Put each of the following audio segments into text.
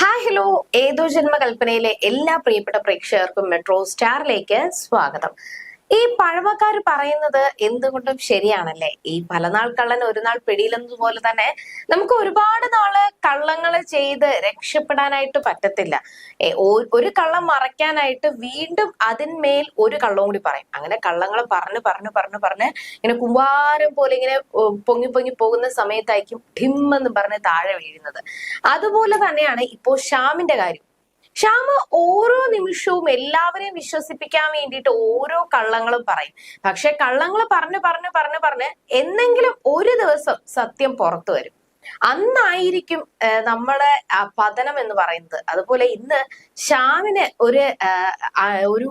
Hi hello. ഏതോ ജന്മകൽപ്പനയിലെ എല്ലാ പ്രിയപ്പെട്ട പ്രേക്ഷകർക്കും മെട്രോ സ്റ്റാറിലേക്ക് സ്വാഗതം. ഈ പഴമക്കാർ പറയുന്നത് എന്തുകൊണ്ടും ശരിയാണല്ലേ? ഈ പല നാൾ കള്ളൻ ഒരു നാൾ പിടിയിലെന്നതുപോലെ തന്നെ നമുക്ക് ഒരുപാട് നാൾ കള്ളങ്ങൾ ചെയ്ത് രക്ഷപ്പെടാനായിട്ട് പറ്റത്തില്ല. ഒരു കള്ളം മറയ്ക്കാനായിട്ട് വീണ്ടും അതിന്മേൽ ഒരു കള്ളവും കൂടി പറയും. അങ്ങനെ കള്ളങ്ങൾ പറഞ്ഞു പറഞ്ഞു പറഞ്ഞു പറഞ്ഞ് ഇങ്ങനെ കുമ്പാരം പോലെ ഇങ്ങനെ പൊങ്ങി പൊങ്ങി പോകുന്ന സമയത്തായിരിക്കും ഠിം എന്ന് പറഞ്ഞ് താഴെ വീഴുന്നത്. അതുപോലെ തന്നെയാണ് ഇപ്പോ ഷ്യാമിന്റെ കാര്യം. ഷ്യാമ് ഓരോ നിമിഷവും എല്ലാവരെയും വിശ്വസിപ്പിക്കാൻ വേണ്ടിയിട്ട് ഓരോ കള്ളങ്ങളും പറയും. പക്ഷെ കള്ളങ്ങൾ പറഞ്ഞു പറഞ്ഞു പറഞ്ഞു പറഞ്ഞ് എന്നെങ്കിലും ഒരു ദിവസം സത്യം പുറത്തു വരും. അന്നായിരിക്കും നമ്മളെ പതനം എന്ന് പറയുന്നത്. അതുപോലെ ഇന്ന് ശ്യാമിന് ഒരു ഒരു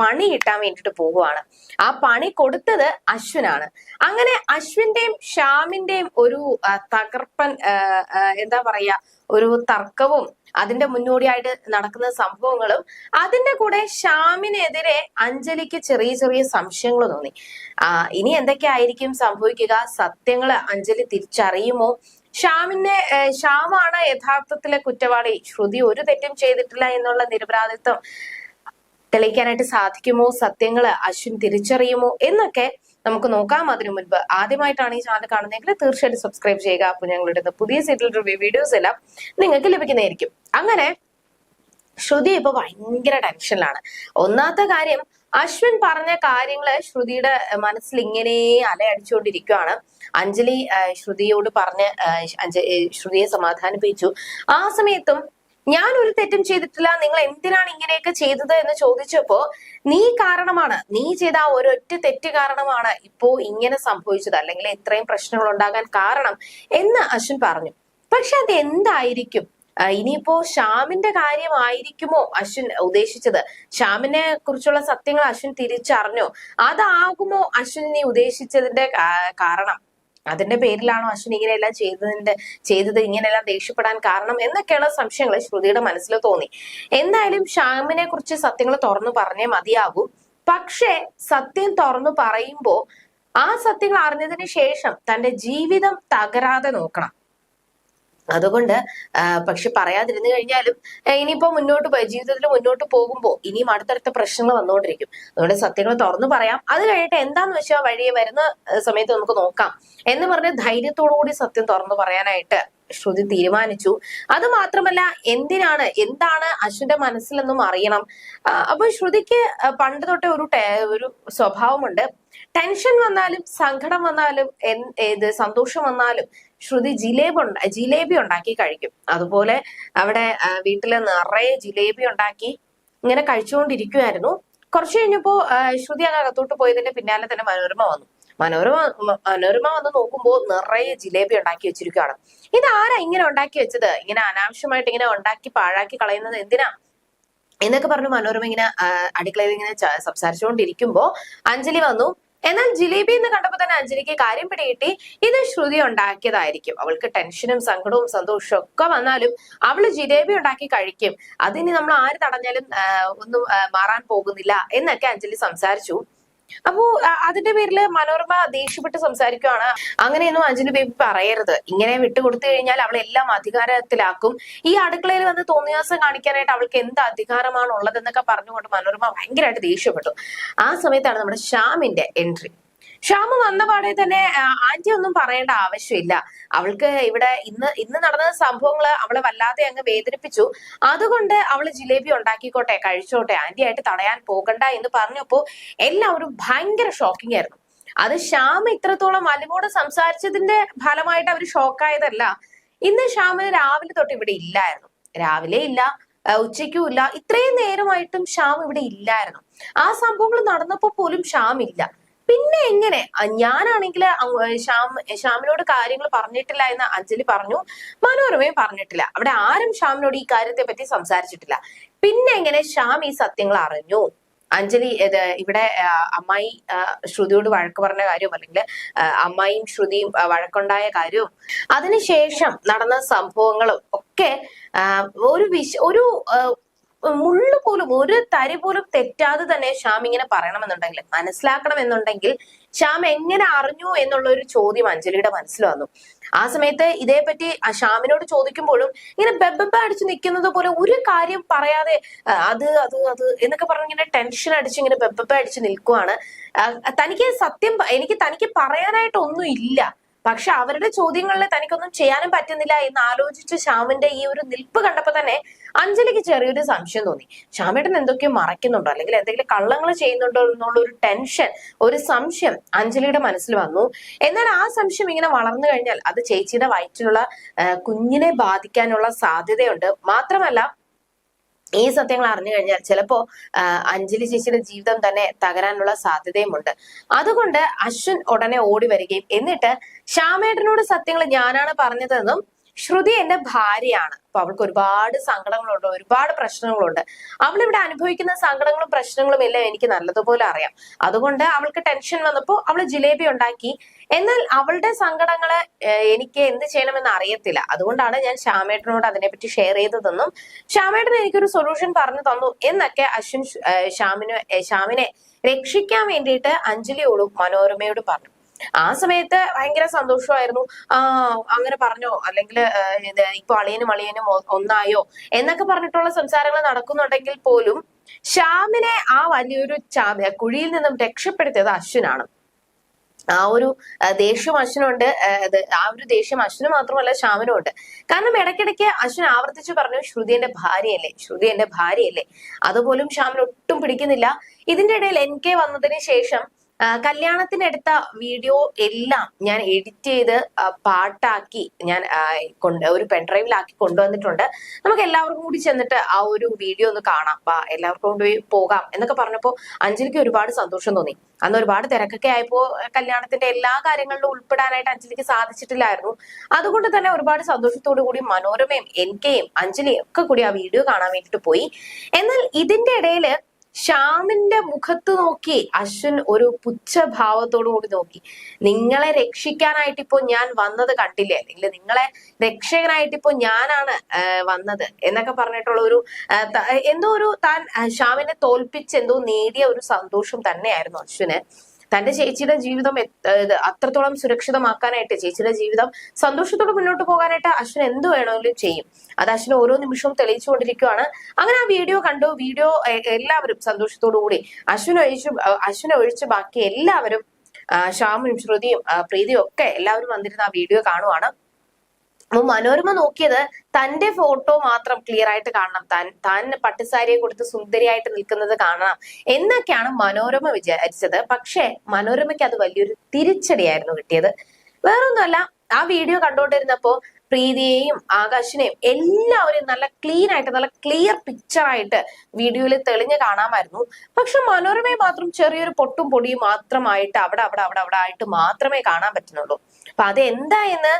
പണി കിട്ടാൻ വേണ്ടിയിട്ട് പോവുകയാണ്. ആ പണി കൊടുത്തത് അശ്വിനാണ്. അങ്ങനെ അശ്വിന്റെയും ശ്യാമിന്റെയും ഒരു തകർപ്പൻ എന്താ പറയാ ഒരു തർക്കവും അതിന്റെ മുന്നോടിയായിട്ട് നടക്കുന്ന സംഭവങ്ങളും അതിന്റെ കൂടെ ശ്യാമിനെതിരെ അഞ്ജലിക്ക് ചെറിയ ചെറിയ സംശയങ്ങൾ തോന്നി. ഇനി എന്തൊക്കെയായിരിക്കും സംഭവിക്കുക? സത്യങ്ങൾ അഞ്ജലി തിരിച്ചറിയുമോ? ഷ്യാമിനെ ഷ്യാമാണ് യഥാർത്ഥത്തിലെ കുറ്റവാളി. ശ്രുതി ഒരു തെറ്റും ചെയ്തിട്ടില്ല എന്നുള്ള നിരപരാധിത്വം തെളിയിക്കാനായിട്ട് സാധിക്കുമോ? സത്യങ്ങൾ അശ്വിൻ തിരിച്ചറിയുമോ? എന്നൊക്കെ നമുക്ക് നോക്കാം അതിനു മുൻപ്. ആദ്യമായിട്ടാണ് ഈ ചാനൽ കാണുന്നതെങ്കിൽ തീർച്ചയായിട്ടും സബ്സ്ക്രൈബ് ചെയ്യുക. അപ്പോൾ ഞങ്ങളുടെ പുതിയ സീരിയൽ റിവ്യൂ വീഡിയോസ് എല്ലാം നിങ്ങൾക്ക് ലഭിക്കുന്നതായിരിക്കും. അങ്ങനെ ശ്രുതി ഇപ്പൊ ഭയങ്കര ടെൻഷനിലാണ്. ഒന്നാമത്തെ കാര്യം അശ്വിൻ പറഞ്ഞ കാര്യങ്ങൾ ശ്രുതിയുടെ മനസ്സിൽ ഇങ്ങനെ അലയടിച്ചുകൊണ്ടിരിക്കുകയാണ് അഞ്ജലി ശ്രുതിയോട് പറഞ്ഞ് ശ്രുതിയെ സമാധാനിപ്പിച്ചു. ആ സമയത്തും ഞാൻ ഒരു തെറ്റും ചെയ്തിട്ടില്ല നിങ്ങൾ എന്തിനാണ് ഇങ്ങനെയൊക്കെ ചെയ്തത് എന്ന് ചോദിച്ചപ്പോ നീ കാരണമാണ് നീ ചെയ്ത ആ ഒരൊറ്റ തെറ്റ് കാരണമാണ് ഇപ്പോ ഇങ്ങനെ സംഭവിച്ചത്. അല്ലെങ്കിൽ ഇത്രയും പ്രശ്നങ്ങൾ ഉണ്ടാകാൻ കാരണം എന്ന് അശ്വിൻ പറഞ്ഞു. പക്ഷെ അത് എന്തായിരിക്കും? ഇനിയിപ്പോ ഷ്യാമിന്റെ കാര്യമായിരിക്കുമോ അശ്വിൻ ഉദ്ദേശിച്ചത്? ഷ്യാമിനെ കുറിച്ചുള്ള സത്യങ്ങൾ അശ്വിൻ തിരിച്ചറിഞ്ഞോ? അതാകുമോ അശ്വിൻ നീ ഉദ്ദേശിച്ചതിന്റെ കാരണം? അതിന്റെ പേരിലാണോ അശ്വിൻ ഇങ്ങനെയെല്ലാം ചെയ്തതിന്റെ ചെയ്തത് ഇങ്ങനെയെല്ലാം ദേഷ്യപ്പെടാൻ കാരണം എന്നൊക്കെയുള്ള സംശയങ്ങൾ ശ്രുതിയുടെ മനസ്സിൽ തോന്നി. എന്തായാലും ഷ്യാമിനെ കുറിച്ച് സത്യങ്ങൾ തുറന്നു പറഞ്ഞേ മതിയാകൂ. പക്ഷേ സത്യം തുറന്നു പറയുമ്പോ ആ സത്യങ്ങൾ അറിഞ്ഞതിന് ശേഷം തന്റെ ജീവിതം തകരാതെ നോക്കണം. അതുകൊണ്ട് പക്ഷെ പറയാതിരുന്നു കഴിഞ്ഞാലും ഇനിയിപ്പോ മുന്നോട്ട് ജീവിതത്തിൽ മുന്നോട്ട് പോകുമ്പോൾ ഇനിയും അടുത്തടുത്ത പ്രശ്നങ്ങൾ വന്നുകൊണ്ടിരിക്കും അതുകൊണ്ട് സത്യങ്ങൾ തുറന്നു പറയാം. അത് കഴിഞ്ഞിട്ട് എന്താന്ന് വെച്ചാൽ വഴിയെ വരുന്ന സമയത്ത് നമുക്ക് നോക്കാം. എന്ന് പറഞ്ഞ ധൈര്യത്തോടു കൂടി സത്യം തുറന്നു പറയാനായിട്ട് ശ്രുതി തീരുമാനിച്ചു. അത് മാത്രമല്ല എന്തിനാണ് എന്താണ് അശ്വിന്റെ മനസ്സിലെന്നും അറിയണം. അപ്പൊ ശ്രുതിക്ക് പണ്ട് തൊട്ടേ ഒരു ഒരു സ്വഭാവമുണ്ട്. ടെൻഷൻ വന്നാലും സങ്കടം വന്നാലും ഏത് സന്തോഷം വന്നാലും ശ്രുതി ജിലേബി ഉണ്ട ജിലേബി ഉണ്ടാക്കി കഴിക്കും. അതുപോലെ അവിടെ വീട്ടിൽ നിറയെ ജിലേബി ഉണ്ടാക്കി ഇങ്ങനെ കഴിച്ചുകൊണ്ടിരിക്കുമായിരുന്നു കുറച്ചു കഴിഞ്ഞപ്പോ ശ്രുതി അങ്ങ് അകത്തോട്ട് പോയതിന്റെ പിന്നാലെ തന്നെ മനോരമ വന്നു. മനോരമ മനോരമ വന്ന് നോക്കുമ്പോൾ നിറയെ ജിലേബി ഉണ്ടാക്കി വെച്ചിരിക്കുകയാണ് ഇത് ആരാ ഇങ്ങനെ ഉണ്ടാക്കി വെച്ചത്? ഇങ്ങനെ അനാവശ്യമായിട്ട് ഇങ്ങനെ ഉണ്ടാക്കി പാഴാക്കി കളയുന്നത് എന്തിനാ? എന്നൊക്കെ പറഞ്ഞു മനോരമ ഇങ്ങനെ അടുക്കളയിൽ ഇങ്ങനെ സംസാരിച്ചുകൊണ്ടിരിക്കുമ്പോ അഞ്ജലി വന്നു. എന്നാൽ ജിലേബി എന്ന് കണ്ടപ്പോൾ തന്നെ അഞ്ജലിക്ക് കാര്യം പിടികിട്ടി. ഇത് ശ്രുതി ഉണ്ടാക്കിയതായിരിക്കും. അവൾക്ക് ടെൻഷനും സങ്കടവും സന്തോഷവും ഒക്കെ വന്നാലും അവൾ ജിലേബി ഉണ്ടാക്കി കഴിക്കും. അതിനി നമ്മൾ ആര് തടഞ്ഞാലും ഒന്നും മാറാൻ പോകുന്നില്ല എന്നൊക്കെ അഞ്ജലി സംസാരിച്ചു. അപ്പോ അതിന്റെ പേരിൽ മനോരമ ദേഷ്യപ്പെട്ട് സംസാരിക്കുകയാണ് അങ്ങനെയൊന്നും അഞ്ജലി ബേബി പറയരുത്. ഇങ്ങനെ വിട്ടുകൊടുത്തു കഴിഞ്ഞാൽ അവൾ എല്ലാം അധികാരത്തിലാക്കും. ഈ അടുക്കളയിൽ വന്ന് തോന്നിയാസം കാണിക്കാനായിട്ട് അവൾക്ക് എന്ത് അധികാരമാണ് ഉള്ളതെന്നൊക്കെ പറഞ്ഞുകൊണ്ട് മനോരമ ഭയങ്കരമായിട്ട് ദേഷ്യപ്പെട്ടു. ആ സമയത്താണ് നമ്മുടെ ശ്യാമിന്റെ എൻട്രി. ഷ്യാമ് വന്ന പാടെ തന്നെ ആന്റി ഒന്നും പറയേണ്ട ആവശ്യമില്ല. അവൾക്ക് ഇവിടെ ഇന്ന് ഇന്ന് നടന്ന സംഭവങ്ങൾ അവളെ വല്ലാതെ അങ്ങ് വേദനിപ്പിച്ചു. അതുകൊണ്ട് അവൾ ജിലേബി ഉണ്ടാക്കിക്കോട്ടെ കഴിച്ചോട്ടെ ആന്റി ആയിട്ട് തടയാൻ പോകണ്ട എന്ന് പറഞ്ഞപ്പോ എല്ലാവരും ഭയങ്കര ഷോക്കിംഗ് ആയിരുന്നു. അത് ശ്യാമ ഇത്രത്തോളം അലിവോട് സംസാരിച്ചതിന്റെ ഫലമായിട്ട് അവർ ഷോക്കായതല്ല ഇന്ന് ശ്യാമിന് രാവിലെ തൊട്ട് ഇവിടെ ഇല്ലായിരുന്നു. രാവിലെ ഇല്ല ഉച്ചയ്ക്കും ഇല്ല ഇത്രയും നേരമായിട്ടും ശ്യാം ഇവിടെ ഇല്ലായിരുന്നു. ആ സംഭവങ്ങൾ നടന്നപ്പോ പോലും ശ്യാം ഇല്ല പിന്നെ എങ്ങനെ? ഞാനാണെങ്കിൽ ശ്യാം ശ്യാമിനോട് കാര്യങ്ങൾ പറഞ്ഞിട്ടില്ല എന്ന് അഞ്ജലി പറഞ്ഞു. മനോരമയും പറഞ്ഞിട്ടില്ല. അവിടെ ആരും ശ്യാമിനോട് ഈ കാര്യത്തെ പറ്റി സംസാരിച്ചിട്ടില്ല. പിന്നെ എങ്ങനെ ശ്യാം ഈ സത്യങ്ങൾ അറിഞ്ഞു? അഞ്ജലി ഇത് ഇവിടെ അമ്മായി ശ്രുതിയോട് വഴക്ക് പറഞ്ഞ കാര്യവും അല്ലെങ്കിൽ അമ്മായിയും ശ്രുതിയും വഴക്കുണ്ടായ കാര്യവും അതിനുശേഷം നടന്ന സംഭവങ്ങളും ഒക്കെ ഒരു വിശ ഒരു മുള്ളു പോലും ഒരു തരി പോലും തെറ്റാതെ തന്നെ ശ്യാം ഇങ്ങനെ പറയണമെന്നുണ്ടെങ്കിൽ മനസ്സിലാക്കണം എന്നുണ്ടെങ്കിൽ ശ്യാം എങ്ങനെ അറിഞ്ഞു എന്നുള്ള ഒരു ചോദ്യം അഞ്ജലിയുടെ മനസ്സിൽ വന്നു. ആ സമയത്ത് ഇതേപ്പറ്റി ശ്യാമിനോട് ചോദിക്കുമ്പോഴും ഇങ്ങനെ ബെബ്ബെബ അടിച്ച് നിൽക്കുന്നത് പോലെ ഒരു കാര്യം പറയാതെ അത് അത് അത് എന്നൊക്കെ പറഞ്ഞ് ഇങ്ങനെ ടെൻഷൻ അടിച്ച് ഇങ്ങനെ ബെബ്ബെബ അടിച്ച് നിൽക്കുവാണ്. തനിക്ക് സത്യം എനിക്ക് തനിക്ക് പറയാനായിട്ടൊന്നും ഇല്ല പക്ഷെ അവരുടെ ചോദ്യങ്ങളിൽ തനിക്കൊന്നും ചെയ്യാനും പറ്റുന്നില്ല എന്ന് ആലോചിച്ച് ശ്യാമിന്റെ ഈ ഒരു നിൽപ്പ് കണ്ടപ്പോ തന്നെ അഞ്ജലിക്ക് ചെറിയൊരു സംശയം തോന്നി. ശ്യാമേട്ടൻ എന്തൊക്കെയോ മറയ്ക്കുന്നുണ്ടോ? അല്ലെങ്കിൽ എന്തെങ്കിലും കള്ളങ്ങൾ ചെയ്യുന്നുണ്ടോ എന്നുള്ള ഒരു ടെൻഷൻ ഒരു സംശയം അഞ്ജലിയുടെ മനസ്സിൽ വന്നു. എന്നാൽ ആ സംശയം ഇങ്ങനെ വളർന്നു കഴിഞ്ഞാൽ അത് ചേച്ചിയുടെ വയറ്റിലുള്ള കുഞ്ഞിനെ ബാധിക്കാനുള്ള സാധ്യതയുണ്ട്. മാത്രമല്ല ഈ സത്യങ്ങൾ അറിഞ്ഞു കഴിഞ്ഞാൽ ചിലപ്പോ അഞ്ജലി ചേച്ചിയുടെ ജീവിതം തന്നെ തകരാനുള്ള സാധ്യതയുമുണ്ട്. അതുകൊണ്ട് അശ്വിൻ ഉടനെ ഓടി വരികയും എന്നിട്ട് ശ്യാമേട്ടനോട് സത്യങ്ങൾ ഞാനാണ് പറഞ്ഞതെന്നും ശ്രുതി എന്റെ ഭാര്യയാണ്. അപ്പൊ അവൾക്ക് ഒരുപാട് സങ്കടങ്ങളുണ്ട് ഒരുപാട് പ്രശ്നങ്ങളുണ്ട്. അവൾ ഇവിടെ അനുഭവിക്കുന്ന സങ്കടങ്ങളും പ്രശ്നങ്ങളും എല്ലാം എനിക്ക് നല്ലതുപോലെ അറിയാം. അതുകൊണ്ട് അവൾക്ക് ടെൻഷൻ വന്നപ്പോൾ അവൾ ജിലേബി ഉണ്ടാക്കി. എന്നാൽ അവളുടെ സങ്കടങ്ങൾ എനിക്ക് എന്ത് ചെയ്യണമെന്ന് അറിയത്തില്ല. അതുകൊണ്ടാണ് ഞാൻ ശ്യാമേട്ടനോട് അതിനെപ്പറ്റി ഷെയർ ചെയ്തതെന്നും ശ്യാമേട്ടൻ എനിക്കൊരു സൊല്യൂഷൻ പറഞ്ഞു തന്നു എന്നൊക്കെ അശ്വിൻ ശ്യാമിനെ ശ്യാമിന് രക്ഷിക്കാൻ വേണ്ടിയിട്ട് അഞ്ജലിയോടും മനോരമയോട് പറഞ്ഞു. ആ സമയത്ത് ഭയങ്കര സന്തോഷമായിരുന്നു. ആ അങ്ങനെ പറഞ്ഞോ? അല്ലെങ്കിൽ ഇപ്പൊ അളിയനും അളിയനും ഒന്നായോ? എന്നൊക്കെ പറഞ്ഞിട്ടുള്ള സംസാരങ്ങൾ നടക്കുന്നുണ്ടെങ്കിൽ പോലും ശ്യാമിനെ ആ വലിയൊരു ചാ- കുഴിയിൽ നിന്നും രക്ഷപ്പെടുത്തിയത് അശ്വിനാണ്. ആ ഒരു ദേഷ്യം അശ്വനുണ്ട്. ആ, ഒരു ദേഷ്യം അശ്വന് മാത്രമല്ല ശ്യാമിനും ഉണ്ട്. കാരണം ഇടയ്ക്കിടയ്ക്ക് അശ്വൻ ആവർത്തിച്ച് പറഞ്ഞു ശ്രുതി എന്റെ ഭാര്യയല്ലേ? ശ്രുതി എന്റെ ഭാര്യയല്ലേ? അതുപോലും ശ്യാമിന് ഒട്ടും പിടിക്കുന്നില്ല. ഇതിന്റെ ഇടയിൽ എൻ കെ വന്നതിന് ശേഷം കല്യാണത്തിനെടുത്ത വീഡിയോ എല്ലാം ഞാൻ എഡിറ്റ് ചെയ്ത് പാട്ടാക്കി ഞാൻ കൊണ്ട് ഒരു പെൻഡ്രൈവിലാക്കി കൊണ്ടുവന്നിട്ടുണ്ട്. നമുക്ക് എല്ലാവർക്കും കൂടി ചെന്നിട്ട് ആ ഒരു വീഡിയോ ഒന്ന് കാണാം. വാ എല്ലാവർക്കും കൊണ്ടുപോയി പോകാം എന്നൊക്കെ പറഞ്ഞപ്പോൾ അഞ്ജലിക്ക് ഒരുപാട് സന്തോഷം തോന്നി. അന്ന് ഒരുപാട് തിരക്കൊക്കെ ആയപ്പോൾ കല്യാണത്തിന്റെ എല്ലാ കാര്യങ്ങളിലും ഉൾപ്പെടാനായിട്ട് അഞ്ജലിക്ക് സാധിച്ചിട്ടില്ലായിരുന്നു. അതുകൊണ്ട് തന്നെ ഒരുപാട് സന്തോഷത്തോടു കൂടി മനോരമയും എൻ കെയും അഞ്ജലിയും ഒക്കെ കൂടി ആ വീഡിയോ കാണാൻ വേണ്ടിയിട്ട് പോയി. എന്നാൽ ഇതിന്റെ ഇടയിൽ ശ്യാമിന്റെ മുഖത്ത് നോക്കി അശ്വിൻ ഒരു പുച്ഛഭാവത്തോടു കൂടി നോക്കി. നിങ്ങളെ രക്ഷിക്കാനായിട്ട് ഇപ്പോ ഞാൻ വന്നത് കണ്ടില്ലേ? അല്ലെങ്കിൽ നിങ്ങളെ രക്ഷകനായിട്ട് ഇപ്പോ ഞാനാണ് വന്നത് എന്നൊക്കെ പറഞ്ഞിട്ടുള്ള ഒരു എന്തോ ഒരു താൻ ശ്യാമിനെ തോൽപ്പിച്ച് എന്തോ നേടിയ ഒരു സന്തോഷം തന്നെയായിരുന്നു അശ്വിന്. തന്റെ ചേച്ചിയുടെ ജീവിതം അത്രത്തോളം സുരക്ഷിതമാക്കാനായിട്ട് ചേച്ചിയുടെ ജീവിതം സന്തോഷത്തോടെ മുന്നോട്ട് പോകാനായിട്ട് അശ്വിൻ എന്ത് വേണമെങ്കിലും ചെയ്യും. അത് അശ്വിൻ ഓരോ നിമിഷവും തെളിയിച്ചുകൊണ്ടിരിക്കുകയാണ് അങ്ങനെ ആ വീഡിയോ കണ്ടു. വീഡിയോ എല്ലാവരും സന്തോഷത്തോടു കൂടി അശ്വിനെ ഒഴിച്ചു അശ്വിനെ ഒഴിച്ച് ബാക്കി എല്ലാവരും ശ്യാമും ശ്രുതിയും പ്രീതിയും ഒക്കെ എല്ലാവരും വന്നിരുന്ന ആ വീഡിയോ കാണുവാണ്. അപ്പൊ മനോരമ നോക്കിയത് തന്റെ ഫോട്ടോ മാത്രം ക്ലിയർ ആയിട്ട് കാണണം. താൻ താൻ പട്ടുസാരിയെ കൊടുത്ത് സുന്ദരിയായിട്ട് നിൽക്കുന്നത് കാണണം എന്നൊക്കെയാണ് മനോരമ വിചാരിച്ചത്. പക്ഷേ മനോരമയ്ക്ക് അത് വലിയൊരു തിരിച്ചടിയായിരുന്നു കിട്ടിയത്. വേറൊന്നുമല്ല ആ വീഡിയോ കണ്ടുകൊണ്ടിരുന്നപ്പോ പ്രീതിയെയും ആകാശിനെയും എല്ലാവരെയും നല്ല ക്ലീൻ ആയിട്ട് നല്ല ക്ലിയർ പിക്ചർ ആയിട്ട് വീഡിയോയിൽ തെളിഞ്ഞു കാണാമായിരുന്നു. പക്ഷെ മനോരമയെ മാത്രം ചെറിയൊരു പൊട്ടും പൊടിയും മാത്രമായിട്ട് അവിടെ അവിടെ അവിടെ അവിടെ ആയിട്ട് മാത്രമേ കാണാൻ പറ്റുന്നുള്ളൂ. അപ്പൊ അത് എന്താ എന്ന്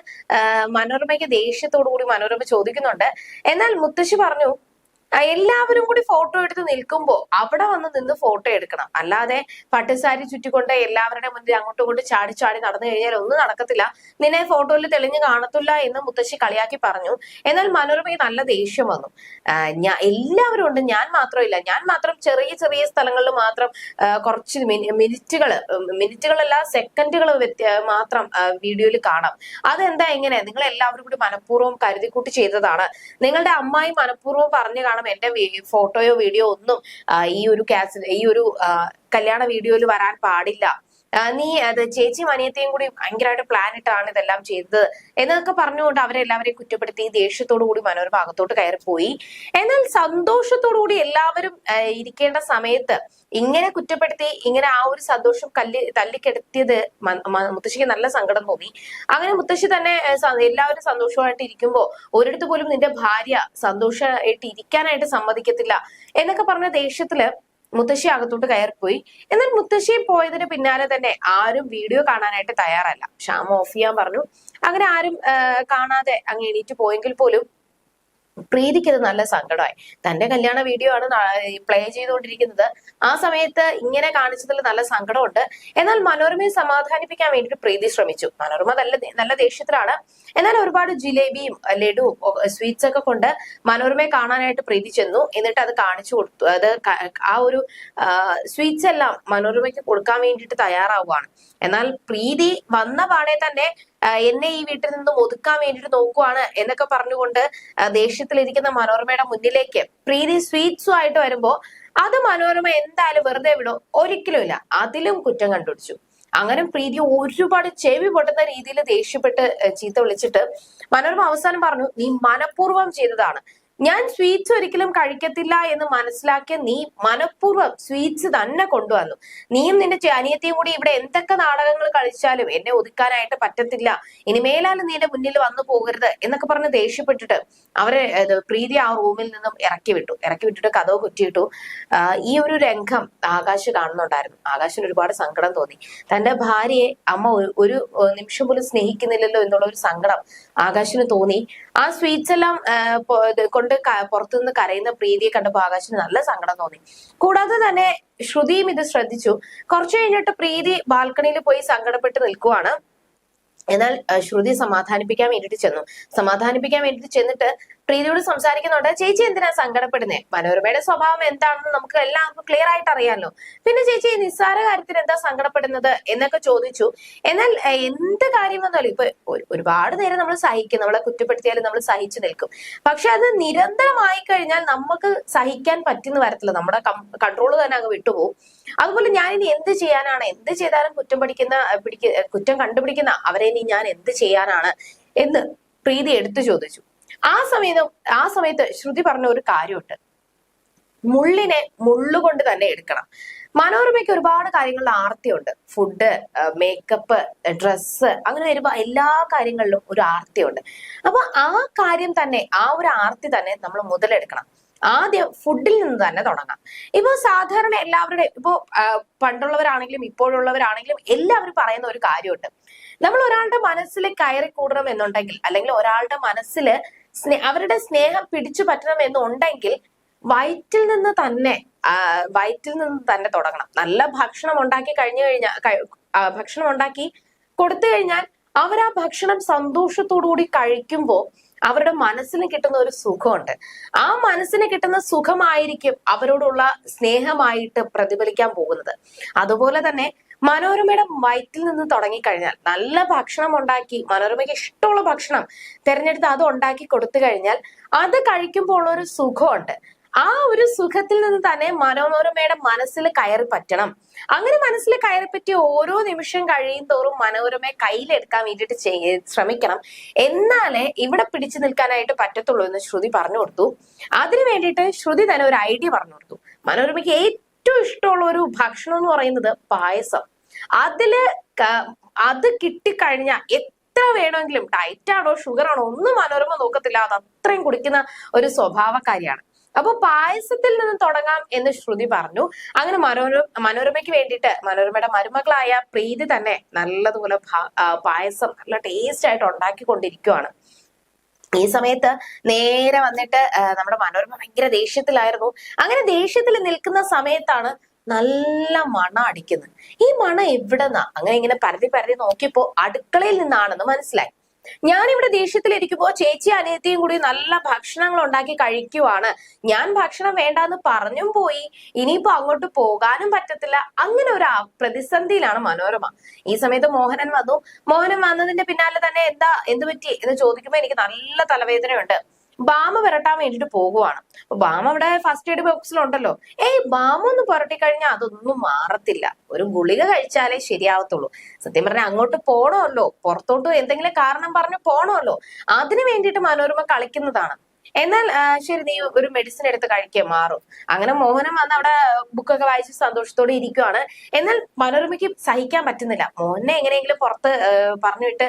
മനോരമയ്ക്ക് ദേഷ്യത്തോടു കൂടി മനോരമ ചോദിക്കുന്നുണ്ട്. എന്നാൽ മുത്തശ്ശി പറഞ്ഞു എല്ലാവരും കൂടി ഫോട്ടോ എടുത്ത് നിൽക്കുമ്പോൾ അവിടെ വന്ന് നിന്ന് ഫോട്ടോ എടുക്കണം. അല്ലാതെ പട്ടുസാരി ചുറ്റിക്കൊണ്ട് എല്ലാവരുടെ മുന്നിൽ അങ്ങോട്ടും ഇങ്ങോട്ടും ചാടി ചാടി നടന്നു കഴിഞ്ഞാൽ ഒന്നും നടക്കത്തില്ല. നിന്നെ ഫോട്ടോയിൽ തെളിഞ്ഞു കാണത്തില്ല എന്ന് മുത്തശ്ശി കളിയാക്കി പറഞ്ഞു. എന്നാൽ മനോരമയ്ക്ക് നല്ല ദേഷ്യം വന്നു. ഞാൻ എല്ലാവരും ഉണ്ട്. ഞാൻ മാത്രമില്ല. ഞാൻ മാത്രം ചെറിയ ചെറിയ സ്ഥലങ്ങളിൽ മാത്രം കുറച്ച് മിനിറ്റുകൾ മിനിറ്റുകളല്ല സെക്കൻഡുകൾ മാത്രം വീഡിയോയിൽ കാണാം. അതെന്താ എങ്ങനെ നിങ്ങൾ എല്ലാവരും കൂടി മനഃപൂർവം കരുതിക്കൂട്ടി ചെയ്തതാണ്. നിങ്ങളുടെ അമ്മായി മനഃപൂർവം പറഞ്ഞു കാണും എന്റെ ഫോട്ടോയോ വീഡിയോ ഒന്നും ഈ ഒരു കാസ് ഈ ഒരു കല്യാണ വീഡിയോയിൽ വരാൻ പാടില്ല. നീ അത് ചേച്ചിയും അനിയത്തെയും കൂടി ഭയങ്കരമായിട്ട് പ്ലാൻ ഇട്ടാണ് ഇതെല്ലാം ചെയ്തത് എന്നൊക്കെ പറഞ്ഞുകൊണ്ട് അവരെല്ലാവരെയും കുറ്റപ്പെടുത്തി ദേഷ്യത്തോടു കൂടി മനോരമ അകത്തോട്ട് കയറിപ്പോയി. എന്നാൽ സന്തോഷത്തോടു കൂടി എല്ലാവരും ഇരിക്കേണ്ട സമയത്ത് ഇങ്ങനെ കുറ്റപ്പെടുത്തി ഇങ്ങനെ ആ ഒരു സന്തോഷം കല്ലി തല്ലിക്കെടുത്തിയത് മുത്തശ്ശിക്ക് നല്ല സങ്കടം തോന്നി. അങ്ങനെ മുത്തശ്ശി തന്നെ എല്ലാവരും സന്തോഷമായിട്ട് ഇരിക്കുമ്പോൾ ഒരിടത്ത് പോലും നിന്റെ ഭാര്യ സന്തോഷമായിട്ട് ഇരിക്കാനായിട്ട് സമ്മതിക്കത്തില്ല എന്നൊക്കെ പറഞ്ഞ ദേഷ്യത്തിൽ മുത്തശ്ശി അകത്തോട്ട് കയറിപ്പോയി. എന്നാൽ മുത്തശ്ശി പോയതിന് പിന്നാലെ തന്നെ ആരും വീഡിയോ കാണാനായിട്ട് തയ്യാറല്ല. ക്ഷാമ ഓഫ് ചെയ്യാൻ പറഞ്ഞു. അങ്ങനെ ആരും കാണാതെ അങ്ങ് എണീറ്റ് പോയെങ്കിൽ പോലും പ്രീതിക്ക് ഇത് നല്ല സങ്കടമായി. തന്റെ കല്യാണ വീഡിയോ ആണ് പ്ലേ ചെയ്തുകൊണ്ടിരിക്കുന്നത്. ആ സമയത്ത് ഇങ്ങനെ കാണിച്ചതിൽ നല്ല സങ്കടമുണ്ട്. എന്നാൽ മനോരമയെ സമാധാനിപ്പിക്കാൻ വേണ്ടിയിട്ട് പ്രീതി ശ്രമിച്ചു. മനോരമ നല്ല നല്ല ദേഷ്യത്തിലാണ്. എന്നാൽ ഒരുപാട് ജിലേബിയും ലഡുവും സ്വീറ്റ്സ് ഒക്കെ കൊണ്ട് മനോരമയെ കാണാനായിട്ട് പ്രീതി ചെന്നു. എന്നിട്ട് അത് കാണിച്ചു കൊടുത്തു. അത് ആ ഒരു സ്വീറ്റ്സ് എല്ലാം മനോരമയ്ക്ക് കൊടുക്കാൻ വേണ്ടിയിട്ട് തയ്യാറാവുകയാണ്. എന്നാൽ പ്രീതി വന്ന പാടെ തന്നെ എന്നെ ഈ വീട്ടിൽ നിന്നും ഒതുക്കാൻ വേണ്ടിയിട്ട് നോക്കുവാണ് എന്നൊക്കെ പറഞ്ഞുകൊണ്ട് ദേഷ്യത്തിലിരിക്കുന്ന മനോരമയുടെ മുന്നിലേക്ക് പ്രീതി സ്വീറ്റ്സും ആയിട്ട് വരുമ്പോ അത് മനോരമ എന്തായാലും വെറുതെ വിടും. ഒരിക്കലും ഇല്ല. അതിലും കുറ്റം കണ്ടുപിടിച്ചു. അങ്ങനെ പ്രീതി ഒരുപാട് ചെവി പൊട്ടുന്ന രീതിയിൽ ദേഷ്യപ്പെട്ട് ചീത്ത വിളിച്ചിട്ട് മനോരമ അവസാനം പറഞ്ഞു നീ മനഃപൂർവം ചെയ്തതാണ്. ഞാൻ സ്വീറ്റ്സ് ഒരിക്കലും കഴിക്കത്തില്ല എന്ന് മനസ്സിലാക്കിയ നീ മനഃപൂർവം സ്വീറ്റ്സ് തന്നെ കൊണ്ടുവന്നു. നീയും നിന്റെ അനിയത്തെയും കൂടി ഇവിടെ എന്തൊക്കെ നാടകങ്ങൾ കളിച്ചാലും എന്നെ ഒതുക്കാനായിട്ട് പറ്റത്തില്ല. ഇനി മേലാലും നീ എന്റെ മുന്നിൽ വന്നു പോകരുത് എന്നൊക്കെ പറഞ്ഞ് ദേഷ്യപ്പെട്ടിട്ട് അവരെ പ്രീതി ആ റൂമിൽ നിന്നും ഇറക്കി വിട്ടു. ഇറക്കി വിട്ടിട്ട് കഥവ് കുറ്റിയിട്ടു. ഈ ഒരു രംഗം ആകാശ് കാണുന്നുണ്ടായിരുന്നു. ആകാശിന് ഒരുപാട് സങ്കടം തോന്നി. തന്റെ ഭാര്യയെ അമ്മ ഒരു നിമിഷം പോലും സ്നേഹിക്കുന്നില്ലല്ലോ എന്നുള്ള ഒരു സങ്കടം ആകാശിന് തോന്നി. ആ സ്വീറ്റ്സ് എല്ലാം കൊണ്ട് പുറത്തുനിന്ന് കരയുന്ന പ്രീതിയെ കണ്ടപ്പോൾ ആകാശിന് നല്ല സങ്കടം തോന്നി. കൂടാതെ തന്നെ ശ്രുതിയും ഇത് ശ്രദ്ധിച്ചു. കുറച്ചു കഴിഞ്ഞിട്ട് പ്രീതി ബാൽക്കണിയിൽ പോയി സങ്കടപ്പെട്ട് നിൽക്കുവാണ്. എന്നാൽ ശ്രുതി സമാധാനിപ്പിക്കാൻ വേണ്ടിയിട്ട് ചെന്നു. സമാധാനിപ്പിക്കാൻ വേണ്ടിയിട്ട് ചെന്നിട്ട് പ്രീതിയോട് സംസാരിക്കുന്നുണ്ട്. ചേച്ചി എന്തിനാ സങ്കടപ്പെടുന്നത് മനോരമയുടെ സ്വഭാവം എന്താണെന്ന് നമുക്ക് എല്ലാവർക്കും ക്ലിയർ ആയിട്ട് അറിയാമല്ലോ പിന്നെ ചേച്ചി നിസ്സാര കാര്യത്തിന് എന്താ സങ്കടപ്പെടുന്നത് എന്നൊക്കെ ചോദിച്ചു. എന്നാൽ എന്ത് കാര്യം വന്നാലും ഇപ്പൊ ഒരു- ഒരുപാട് നേരം നമ്മൾ സഹിക്കും. നമ്മളെ കുറ്റപ്പെടുത്തിയാലും നമ്മൾ സഹിച്ചു നിൽക്കും. പക്ഷെ അത് നിരന്തരമായി കഴിഞ്ഞാൽ നമുക്ക് സഹിക്കാൻ പറ്റുന്ന വരത്തില്ല നമ്മുടെ കൺട്രോൾ തന്നെ അങ്ങ് വിട്ടുപോകും. അതുപോലെ ഞാൻ ഇനി എന്ത് ചെയ്യാനാണ്? എന്ത് ചെയ്താലും കുറ്റം പഠിക്കുന്ന പിടിക്ക കുറ്റം കണ്ടുപിടിക്കുന്ന അവരെ ഇനി ഞാൻ എന്ത് ചെയ്യാനാണ് എന്ന് പ്രീതി എടുത്തു ചോദിച്ചു. ആ സമയത്ത് ആ സമയത്ത് ശ്രുതി പറഞ്ഞ ഒരു കാര്യമുണ്ട്. മുള്ളിനെ മുള്ളുകൊണ്ട് തന്നെ എടുക്കണം. മനോരമയ്ക്ക് ഒരുപാട് കാര്യങ്ങളിൽ ആർത്തിയുണ്ട്. ഫുഡ് മേക്കപ്പ് ഡ്രസ്സ് അങ്ങനെ വരുമ്പോൾ എല്ലാ കാര്യങ്ങളിലും ഒരു ആർത്തിയുണ്ട്. അപ്പൊ ആ കാര്യം തന്നെ ആ ഒരു ആർത്തി തന്നെ നമ്മൾ മുതലെടുക്കണം. ആദ്യം ഫുഡിൽ നിന്ന് തന്നെ തുടങ്ങാം. ഇപ്പൊ സാധാരണ എല്ലാവരുടെ ഇപ്പോ പണ്ടുള്ളവരാണെങ്കിലും ഇപ്പോഴുള്ളവരാണെങ്കിലും എല്ലാവരും പറയുന്ന ഒരു കാര്യമുണ്ട്. നമ്മൾ ഒരാളുടെ മനസ്സിൽ കയറി കൂടണം എന്നുണ്ടെങ്കിൽ അല്ലെങ്കിൽ ഒരാളുടെ മനസ്സിൽ അവരുടെ സ്നേഹം പിടിച്ചു പറ്റണം എന്നുണ്ടെങ്കിൽ വയറ്റിൽ നിന്ന് തന്നെ വയറ്റിൽ നിന്ന് തന്നെ തുടങ്ങണം. നല്ല ഭക്ഷണം ഉണ്ടാക്കി കഴിഞ്ഞു കഴിഞ്ഞാൽ ഭക്ഷണം ഉണ്ടാക്കി കൊടുത്തു കഴിഞ്ഞാൽ അവർ ആ ഭക്ഷണം സന്തോഷത്തോടു കൂടി കഴിക്കുമ്പോൾ അവരുടെ മനസ്സിന് കിട്ടുന്ന ഒരു സുഖമുണ്ട്. ആ മനസ്സിന് കിട്ടുന്ന സുഖമായിരിക്കും അവരോടുള്ള സ്നേഹമായിട്ട് പ്രതിഫലിക്കാൻ പോകുന്നത്. അതുപോലെ തന്നെ മനോരമയുടെ വയറ്റിൽ നിന്ന് തുടങ്ങിക്കഴിഞ്ഞാൽ നല്ല ഭക്ഷണം ഉണ്ടാക്കി മനോരമയ്ക്ക് ഇഷ്ടമുള്ള ഭക്ഷണം തിരഞ്ഞെടുത്ത് അത് ഉണ്ടാക്കി കൊടുത്തു കഴിഞ്ഞാൽ അത് കഴിക്കുമ്പോൾ ഉള്ള ഒരു സുഖമുണ്ട്. ആ ഒരു സുഖത്തിൽ നിന്ന് തന്നെ മനോരമയുടെ മനസ്സിൽ കയറി പറ്റണം. അങ്ങനെ മനസ്സിൽ കയറി പറ്റി ഓരോ നിമിഷം കഴിയും തോറും മനോരമയെ കയ്യിലെടുക്കാൻ വേണ്ടിയിട്ട് ശ്രമിക്കണം. എന്നാലേ ഇവിടെ പിടിച്ചു നിൽക്കാനായിട്ട് പറ്റത്തുള്ളൂ എന്ന് ശ്രുതി പറഞ്ഞു കൊടുത്തു. അതിനു വേണ്ടിയിട്ട് ശ്രുതി തന്നെ ഒരു ഐഡിയ പറഞ്ഞു കൊടുത്തു. മനോരമയ്ക്ക് ഏറ്റവും ഇഷ്ടമുള്ള ഒരു ഭക്ഷണം എന്ന് പറയുന്നത് പായസം. അതിൽ അത് കിട്ടിക്കഴിഞ്ഞാൽ എത്ര വേണമെങ്കിലും ഡയറ്റ് ഷുഗറാണോ ഒന്നും മനോരമ നോക്കത്തില്ല. അത് അത്രയും കുടിക്കുന്ന ഒരു സ്വഭാവക്കാരിയാണ് അപ്പൊ പായസത്തിൽ നിന്ന് തുടങ്ങാം എന്ന് ശ്രുതി പറഞ്ഞു. അങ്ങനെ മനോര മനോരമയ്ക്ക് വേണ്ടിയിട്ട് മനോരമയുടെ മരുമകളായ പ്രീതി തന്നെ നല്ലതുപോലെ പായസം നല്ല ടേസ്റ്റ് ആയിട്ട് ഉണ്ടാക്കിക്കൊണ്ടിരിക്കുവാണ്. ഈ സമയത്ത് നേരെ വന്നിട്ട് നമ്മുടെ മനോരമ ഭയങ്കര ദേഷ്യത്തിലായിരുന്നു. അങ്ങനെ ദേഷ്യത്തിൽ നിൽക്കുന്ന സമയത്താണ് നല്ല മണ അടിക്കുന്നത്. ഈ മണ എവിടെന്നാ? അങ്ങനെ ഇങ്ങനെ പരതി പരതി നോക്കിയപ്പോ അടുക്കളയിൽ നിന്നാണെന്ന് മനസ്സിലായി. ഞാനിവിടെ ദേഷ്യത്തിലിരിക്കുമ്പോ ചേച്ചി അനിയത്തിയും കൂടി നല്ല ഭക്ഷണങ്ങൾ ഉണ്ടാക്കി കഴിക്കുവാണ്. ഞാൻ ഭക്ഷണം വേണ്ടാന്ന് പറഞ്ഞും പോയി. ഇനിയിപ്പോ അങ്ങോട്ട് പോകാനും പറ്റത്തില്ല. അങ്ങനെ ഒരു പ്രതിസന്ധിയിലാണ് മനോരമ. ഈ സമയത്ത് മോഹനൻ വന്നു. മോഹനൻ വന്നതിന്റെ പിന്നാലെ തന്നെ എന്താ എന്ത് പറ്റി എന്ന് ചോദിക്കുമ്പോ എനിക്ക് നല്ല തലവേദനയുണ്ട്. ബാമ വരട്ടാൻ വേണ്ടിട്ട് പോകുവാണ്. അപ്പൊ ബാമ അവിടെ ഫസ്റ്റ് എയ്ഡ് ബോക്സിലുണ്ടല്ലോ ഏയ് ബാമ ഒന്ന് പുരട്ടി കഴിഞ്ഞാൽ അതൊന്നും മാറത്തില്ല. ഒരു ഗുളിക കഴിച്ചാലേ ശരിയാവത്തുള്ളൂ. സത്യം പറഞ്ഞാൽ അങ്ങോട്ട് പോണമല്ലോ. പുറത്തോട്ട് എന്തെങ്കിലും കാരണം പറഞ്ഞ് പോണമല്ലോ. അതിനു വേണ്ടിയിട്ട് മനോരമ കളിക്കുന്നതാണ്. എന്നാൽ ശരി നീ ഒരു മെഡിസിൻ എടുത്ത് കഴിക്കേ മാറും. അങ്ങനെ മോഹനം വന്ന് അവിടെ ബുക്കൊക്കെ വായിച്ച് സന്തോഷത്തോടെ ഇരിക്കുവാണ്. എന്നാൽ മനോരമയ്ക്ക് സഹിക്കാൻ പറ്റുന്നില്ല. മോഹനെ എങ്ങനെയെങ്കിലും പുറത്ത് പറഞ്ഞു വിട്ട്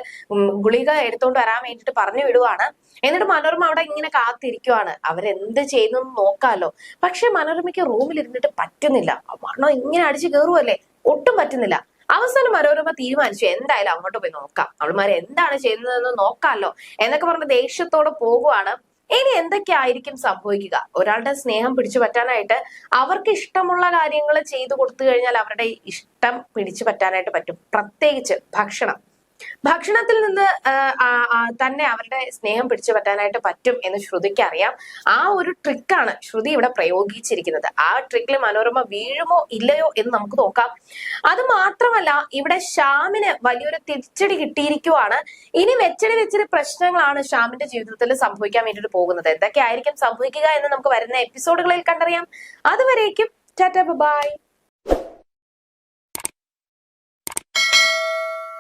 ഗുളിക എടുത്തോണ്ട് വരാൻ വേണ്ടിട്ട് പറഞ്ഞു വിടുവാണ്. എന്നിട്ട് മനോരമ അവിടെ ഇങ്ങനെ കാത്തിരിക്കുവാണ്. അവരെന്ത് ചെയ്യുന്നു നോക്കാലോ. പക്ഷെ മനോരമയ്ക്ക് റൂമിൽ ഇരുന്നിട്ട് പറ്റുന്നില്ല. മണ്ണോ ഇങ്ങനെ അടിച്ചു കയറുമല്ലേ ഒട്ടും പറ്റുന്നില്ല. അവസാനം മനോരമ തീരുമാനിച്ചു എന്തായാലും അങ്ങോട്ട് പോയി നോക്കാം. അവൾമാർ എന്താണ് ചെയ്യുന്നതെന്ന് നോക്കാമല്ലോ എന്നൊക്കെ പറഞ്ഞ് ദേഷ്യത്തോടെ പോകുവാണ്. ഇനി എന്തൊക്കെയായിരിക്കും സംഭവിക്കുക? ഒരാളുടെ സ്നേഹം പിടിച്ചു പറ്റാനായിട്ട് അവർക്ക് ഇഷ്ടമുള്ള കാര്യങ്ങൾ ചെയ്തു കൊടുത്തു കഴിഞ്ഞാൽ അവരുടെ ഇഷ്ടം പിടിച്ചു പറ്റാനായിട്ട് പറ്റും. പ്രത്യേകിച്ച് ഭക്ഷണം. ഭക്ഷണത്തിൽ നിന്ന് തന്നെ അവരുടെ സ്നേഹം പിടിച്ചു പറ്റാനായിട്ട് പറ്റും എന്ന് ശ്രുതിക്ക് അറിയാം. ആ ഒരു ട്രിക്കാണ് ശ്രുതി ഇവിടെ പ്രയോഗിച്ചിരിക്കുന്നത്. ആ ട്രിക്കിൽ മനോരമ വീഴുമോ ഇല്ലയോ എന്ന് നമുക്ക് നോക്കാം. അത് മാത്രമല്ല ഇവിടെ ശ്യാമിന് വലിയൊരു തിരിച്ചടി കിട്ടിയിരിക്കുവാണ്. ഇനി വെച്ചടി വെച്ചടി പ്രശ്നങ്ങളാണ് ശ്യാമിന്റെ ജീവിതത്തിൽ സംഭവിക്കാൻ വേണ്ടിയിട്ട് പോകുന്നത്. എന്തൊക്കെയായിരിക്കും സംഭവിക്കുക എന്ന് നമുക്ക് വരുന്ന എപ്പിസോഡുകളിൽ കണ്ടറിയാം. അതുവരേക്കും ടാറ്റ ബൈ.